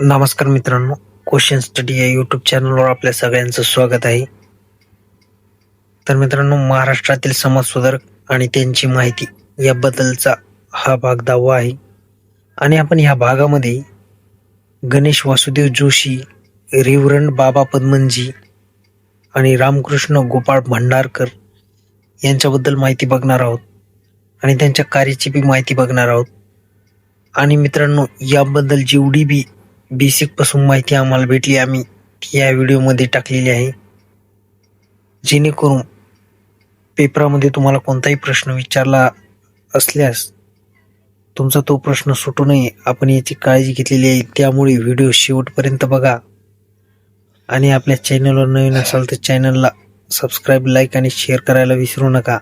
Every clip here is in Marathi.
नमस्कार मित्रांनो क्वेश्चन स्टडी या यूट्यूब चॅनलवर आपल्या सगळ्यांचं स्वागत आहे. तर मित्रांनो महाराष्ट्रातील समाजसुधारक आणि त्यांची माहिती याबद्दलचा हा भाग दहावा आहे. आणि आपण ह्या भागामध्ये गणेश वासुदेव जोशी रिवरंड बाबा पद्मनजी आणि रामकृष्ण गोपाळ भंडारकर यांच्याबद्दल माहिती बघणार आहोत. आणि त्यांच्या कार्याची बी माहिती बघणार आहोत. आणि मित्रांनो याबद्दल जेवढी बी बेसिकपासून माहिती आम्हाला भेटली. आम्ही ती या व्हिडिओमध्ये टाकलेली आहे. जेणेकरून पेपरामध्ये तुम्हाला कोणताही प्रश्न विचारला असल्यास तुमचा तो प्रश्न सुटू नये. आपण याची काळजी घेतलेली आहे. त्यामुळे व्हिडिओ शेवटपर्यंत बघा. आणि आपल्या चॅनलवर नवीन असाल तर चॅनलला सबस्क्राईब लाईक आणि शेअर करायला विसरू नका.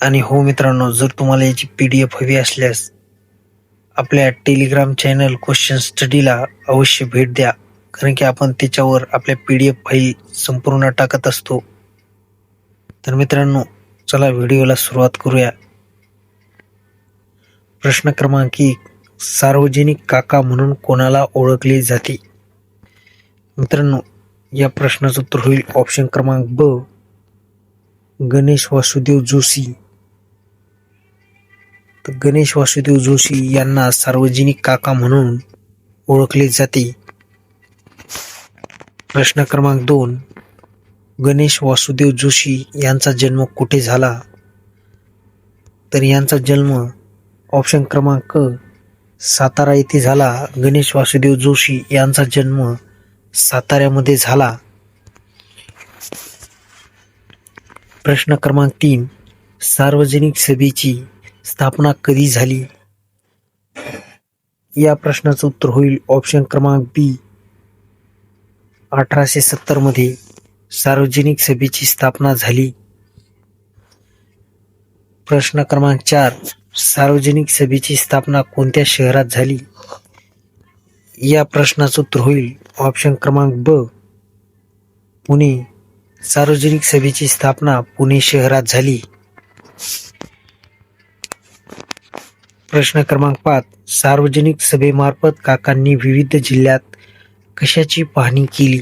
आणि हो मित्रांनो जर तुम्हाला याची पी डी एफ हवी असल्यास आपल्या टेलिग्राम चॅनल क्वेश्चन स्टडीला अवश्य भेट द्या. कारण की आपण त्याच्यावर आपल्या पी डी एफ फाईल संपूर्ण टाकत असतो. तर मित्रांनो चला व्हिडिओला सुरुवात करूया. प्रश्न क्रमांक एक सार्वजनिक काका म्हणून कोणाला ओळखले जाते? मित्रांनो या प्रश्नाचं उत्तर होईल ऑप्शन क्रमांक ब गणेश वासुदेव जोशी. तर गणेश वासुदेव जोशी यांना सार्वजनिक काका म्हणून ओळखले जाते. प्रश्न क्रमांक दोन. गणेश वासुदेव जोशी यांचा जन्म कुठे झाला? तर यांचा जन्म ऑप्शन क्रमांक सातारा येथे झाला. गणेश वासुदेव जोशी यांचा जन्म साताऱ्यामध्ये झाला. प्रश्न क्रमांक तीन. सार्वजनिक सभेची स्थापना कधी झाली? या प्रश्नाचं उत्तर होईल ऑप्शन क्रमांक बी अठराशे सत्तरमध्ये सार्वजनिक सभेची स्थापना झाली. प्रश्न क्रमांक चार. सार्वजनिक सभेची स्थापना कोणत्या शहरात झाली? या प्रश्नाचं उत्तर होईल ऑप्शन क्रमांक ब पुणे. सार्वजनिक सभेची स्थापना पुणे शहरात झाली. प्रश्न क्रमांक पाच. सार्वजनिक सभेमार्फत काकांनी विविध जिल्ह्यात कशाची पाहणी केली?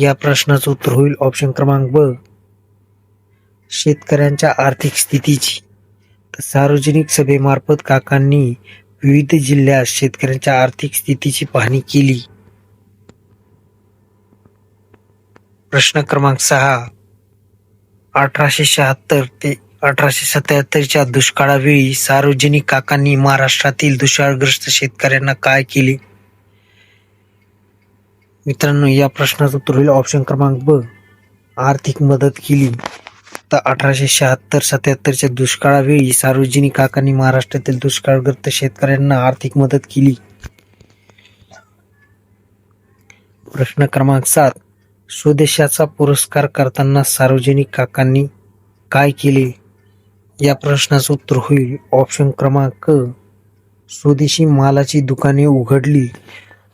या प्रश्नाचं उत्तर होईल ऑप्शन क्रमांक ब. शेतकऱ्यांच्या आर्थिक स्थितीची. तर सार्वजनिक सभेमार्फत काकांनी विविध जिल्ह्यात शेतकऱ्यांच्या आर्थिक स्थितीची पाहणी केली. प्रश्न क्रमांक सहा. अठराशे शहात्तर ते अठराशे सत्याहत्तरच्या दुष्काळावेळी सार्वजनिक काकांनी महाराष्ट्रातील दुष्काळग्रस्त शेतकऱ्यांना काय केले? मित्रांनो या प्रश्नाचं उत्तर होईल. ऑप्शन क्रमांक ब. आर्थिक मदत केली. तर अठराशे शहात्तर सत्याहत्तरच्या दुष्काळावेळी सार्वजनिक काकांनी महाराष्ट्रातील दुष्काळग्रस्त शेतकऱ्यांना आर्थिक मदत केली. प्रश्न क्रमांक सात. स्वदेशाचा पुरस्कार करताना सार्वजनिक काकांनी काय केले? या प्रश्नाचं उत्तर होईल. ऑप्शन क्रमांक स्वदेशी मालाची दुकाने उघडली.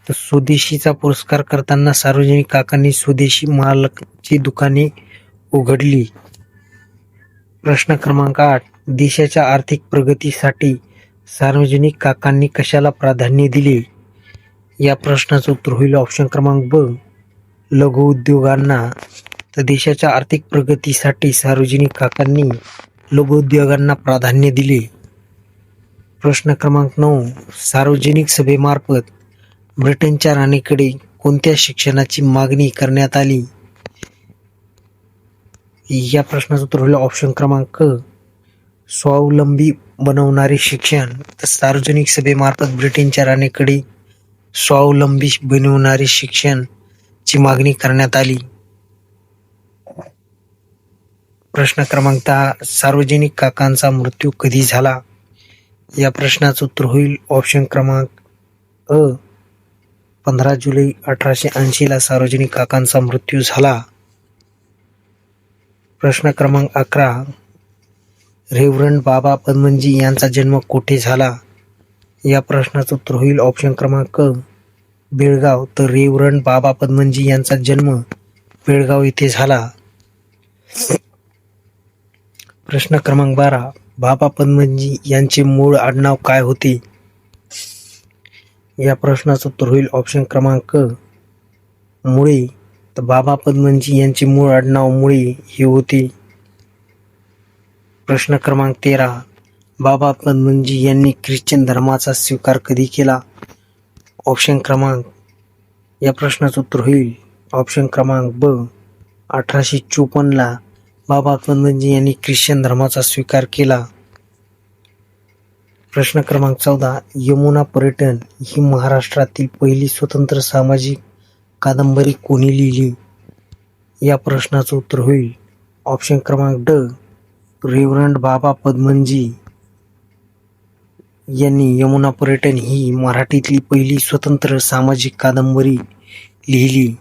तर स्वदेशीचा पुरस्कार करताना सार्वजनिक काकांनी स्वदेशी मालाची दुकाने उघडली. प्रश्न क्रमांक आठ देशाच्या आर्थिक प्रगतीसाठी सार्वजनिक काकांनी कशाला प्राधान्य दिले? या प्रश्नाचं उत्तर होईल. ऑप्शन क्रमांक ब लघु उद्योगांना. तर देशाच्या आर्थिक प्रगतीसाठी सार्वजनिक काकांनी लघुउद्योगांना प्राधान्य दिले. प्रश्न क्रमांक नऊ सार्वजनिक सभेमार्फत ब्रिटनच्या राणीकडे कोणत्या शिक्षणाची मागणी करण्यात आली? या प्रश्नाचं उत्तर होईल ऑप्शन क्रमांक स्वावलंबी बनवणारे शिक्षण. तर सार्वजनिक सभेमार्फत ब्रिटनच्या राणीकडे स्वावलंबी बनवणारे शिक्षण ची मागणी करण्यात आली. प्रश्न क्रमांक दहा सार्वजनिक काकांचा मृत्यू कधी झाला? या प्रश्नाचं उत्तर होईल ऑप्शन क्रमांक अ पंधरा जुलै अठराशे ऐंशीला सार्वजनिक काकांचा मृत्यू झाला. प्रश्न क्रमांक अकरा रेवरंड बाबा पद्मनजी यांचा जन्म कुठे झाला? या प्रश्नाचं उत्तर होईल ऑप्शन क्रमांक बेळगाव. तर रेवरंड बाबा पद्मनजी यांचा जन्म बेळगाव येथे झाला. प्रश्न क्रमांक बारा. बाबा पद्मजी यांचे मूळ आडनाव काय होते? या प्रश्नाचं उत्तर होईल ऑप्शन क्रमांक मुळे. तर बाबा पद्मजी यांचे मूळ आडनाव मुळे हे होते. प्रश्न क्रमांक तेरा. बाबा पद्मजी यांनी ख्रिश्चन धर्माचा स्वीकार कधी केला? ऑप्शन क्रमांक या प्रश्नाचं उत्तर होईल ऑप्शन क्रमांक ब. अठराशे चोपन्नला बाबा पद्मनजी यांनी ख्रिश्चन धर्माचा स्वीकार केला. प्रश्न क्रमांक चौदा यमुना पर्यटन ही महाराष्ट्रातील पहिली स्वतंत्र सामाजिक कादंबरी कोणी लिहिली? या प्रश्नाचं उत्तर होईल. ऑप्शन क्रमांक ड रेवरंड बाबा पद्मनजी यांनी यमुना पर्यटन ही मराठीतली पहिली स्वतंत्र सामाजिक कादंबरी लिहिली.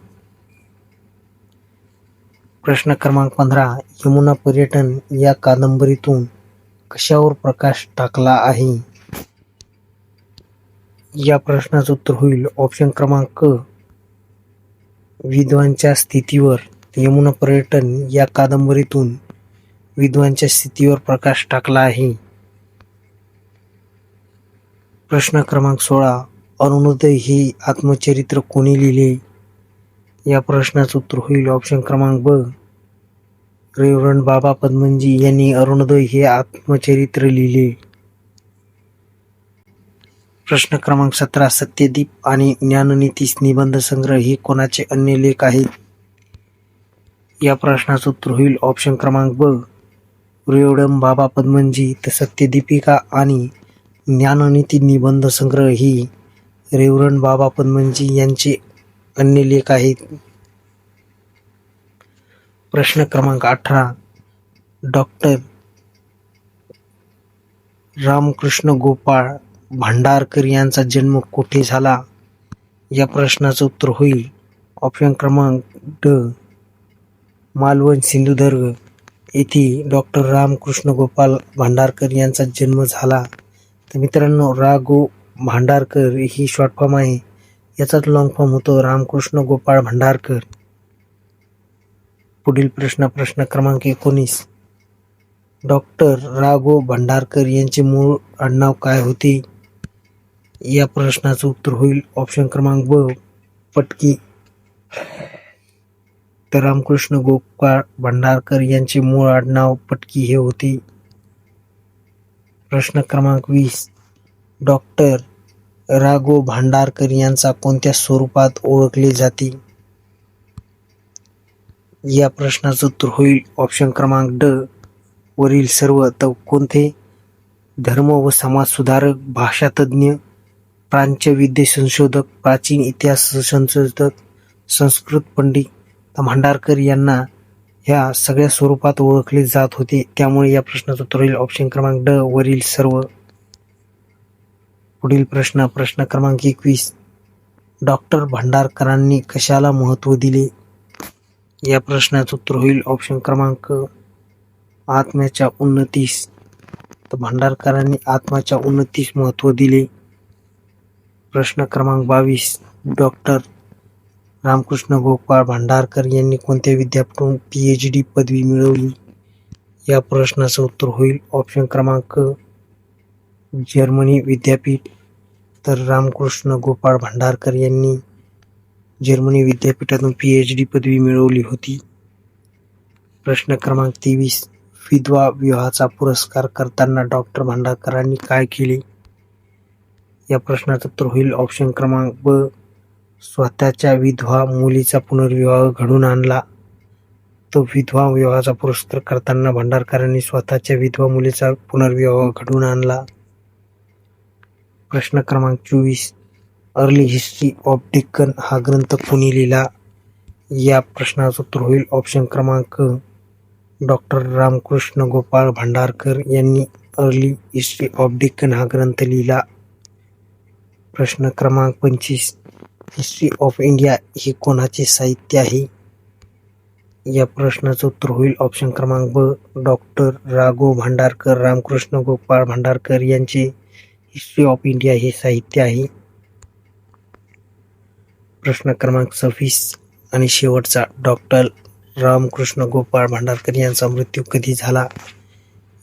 प्रश्न क्रमांक पंधरा यमुना पर्यटन या कादंबरीतून कशावर प्रकाश टाकला आहे? या प्रश्नाचं उत्तर होईल ऑप्शन क्रमांक विधवांच्या विद्वांच्या स्थितीवर. यमुना पर्यटन या कादंबरीतून विद्वांच्या स्थितीवर प्रकाश टाकला आहे. प्रश्न क्रमांक सोळा अरुणोदय हे आत्मचरित्र कोणी लिहिले? या प्रश्नाचं उत्तर होईल. ऑप्शन क्रमांक ब रेवरण बाबा पद्मनजी यांनी अरुणोदय हे आत्मचरित्र लिहिले. प्रश्न क्रमांक सतरा सत्यदीप आणि ज्ञाननीतीस निबंध संग्रह हे कोणाचे अन्य लेख आहेत? या प्रश्नाचं उत्तर होईल. ऑप्शन क्रमांक ब रेवडम बाबा पद्मनजी तर सत्यदीपिका आणि ज्ञाननीती निबंध संग्रह ही रेवरण बाबा पद्मनजी यांचे अन्य लेख आहेत. प्रश्न क्रमांक अठरा डॉक्टर रामकृष्ण गोपाळ भांडारकर यांचा जन्म कुठे झाला? या प्रश्नाचं उत्तर होईल. ऑप्शन क्रमांक ड मालवण सिंधुदुर्ग. येथे डॉक्टर रामकृष्ण गोपाल भांडारकर यांचा जन्म झाला. तर मित्रांनो रा गो भांडारकर ही शॉर्ट फॉर्म आहे. याचाच लॉंग फॉर्म होतो रामकृष्ण गोपाळ भंडारकर. पुढील प्रश्न प्रश्न क्रमांक एकोणीस. डॉक्टर राघो भंडारकर यांचे मूळ आडनाव काय होते? या प्रश्नाचं उत्तर होईल ऑप्शन क्रमांक ब पटकी. तर रामकृष्ण गोपाळ भंडारकर यांचे मूळ आडनाव पटकी हे होते. प्रश्न क्रमांक वीस. डॉक्टर राघो भांडारकर यांचा कोणत्या स्वरूपात ओळखले जाते? या प्रश्नाचं उत्तर होईल. ऑप्शन क्रमांक ड वरील सर्व तर कोणते? धर्म व समाज सुधारक भाषातज्ञ प्राच्यविद्ये संशोधक प्राचीन इतिहास संशोधक संस्कृत पंडित भांडारकर यांना ह्या सगळ्या स्वरूपात ओळखले जात होते. त्यामुळे या प्रश्नाचं उत्तर होईल. ऑप्शन क्रमांक ड वरील सर्व पुढील प्रश्न प्रश्न क्रमांक एकवीस. डॉक्टर भांडारकरांनी कशाला महत्त्व दिले? या प्रश्नाचं उत्तर होईल ऑप्शन क्रमांक आत्म्याच्या उन्नतीस. तर भांडारकरांनी आत्म्याच्या उन्नतीस महत्त्व दिले. प्रश्न क्रमांक बावीस. डॉक्टर रामकृष्ण गोपाळ भांडारकर यांनी कोणत्या विद्यापीठातून पी एच डी पदवी मिळवली? या प्रश्नाचं उत्तर होईल ऑप्शन क्रमांक जर्मनी विद्यापीठ तर रामकृष्ण गोपाळ भांडारकर यांनी जर्मनी विद्यापीठातून पी एच डी पदवी मिळवली होती. प्रश्न क्रमांक तेवीस विधवा विवाहाचा पुरस्कार करताना डॉक्टर भांडारकरांनी काय केले? या प्रश्नाचं उत्तर होईल ऑप्शन क्रमांक ब स्वतःच्या विधवा मुलीचा पुनर्विवाह घडून आणला. तो विधवा विवाहाचा पुरस्कार करताना भांडारकरांनी स्वतःच्या विधवा मुलीचा पुनर्विवाह घडून आणला. प्रश्न क्रमांक चोवीस अर्ली हिस्ट्री ऑफ डेक्कन हा ग्रंथ कोणी लिहिला? या प्रश्नाचं उत्तर होईल ऑप्शन क्रमांक डॉक्टर रामकृष्ण गोपाळ भांडारकर यांनी अर्ली हिस्ट्री ऑफ डेक्कन हा ग्रंथ लिहिला. प्रश्न क्रमांक पंचवीस हिस्ट्री ऑफ इंडिया हे कोणाचे साहित्य आहे? या प्रश्नाचं उत्तर होईल ऑप्शन क्रमांक ब डॉक्टर राघव भांडारकर रामकृष्ण गोपाळ भांडारकर यांचे हिस्ट्री ऑफ इंडिया हे साहित्य आहे. प्रश्न क्रमांक सव्वीस आणि शेवटचा डॉक्टर रामकृष्ण गोपाळ भांडारकर यांचा मृत्यू कधी झाला?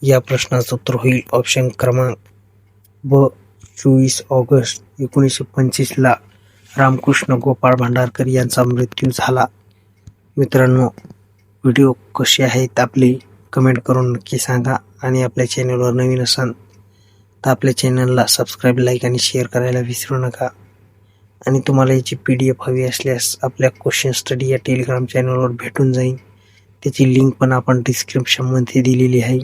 या प्रश्नाचं उत्तर होईल ऑप्शन क्रमांक ब चोवीस ऑगस्ट एकोणीसशे पंचवीसला रामकृष्ण गोपाळ भांडारकर यांचा मृत्यू झाला. मित्रांनो व्हिडिओ कसे आहेत आपले? कमेंट करून नक्की सांगा आणि आपल्या चॅनलवर नवीन असाल तर आपल्या चॅनलला सबस्क्राईब लाईक आणि शेअर करायला विसरू नका. आणि तुम्हाला याची पी डी एफ हवी असल्यास आपल्या क्वेश्चन स्टडी या टेलिग्राम चॅनलवर भेटून जाईल. त्याची लिंक पण आपण डिस्क्रिप्शनमध्ये दिलेली आहे.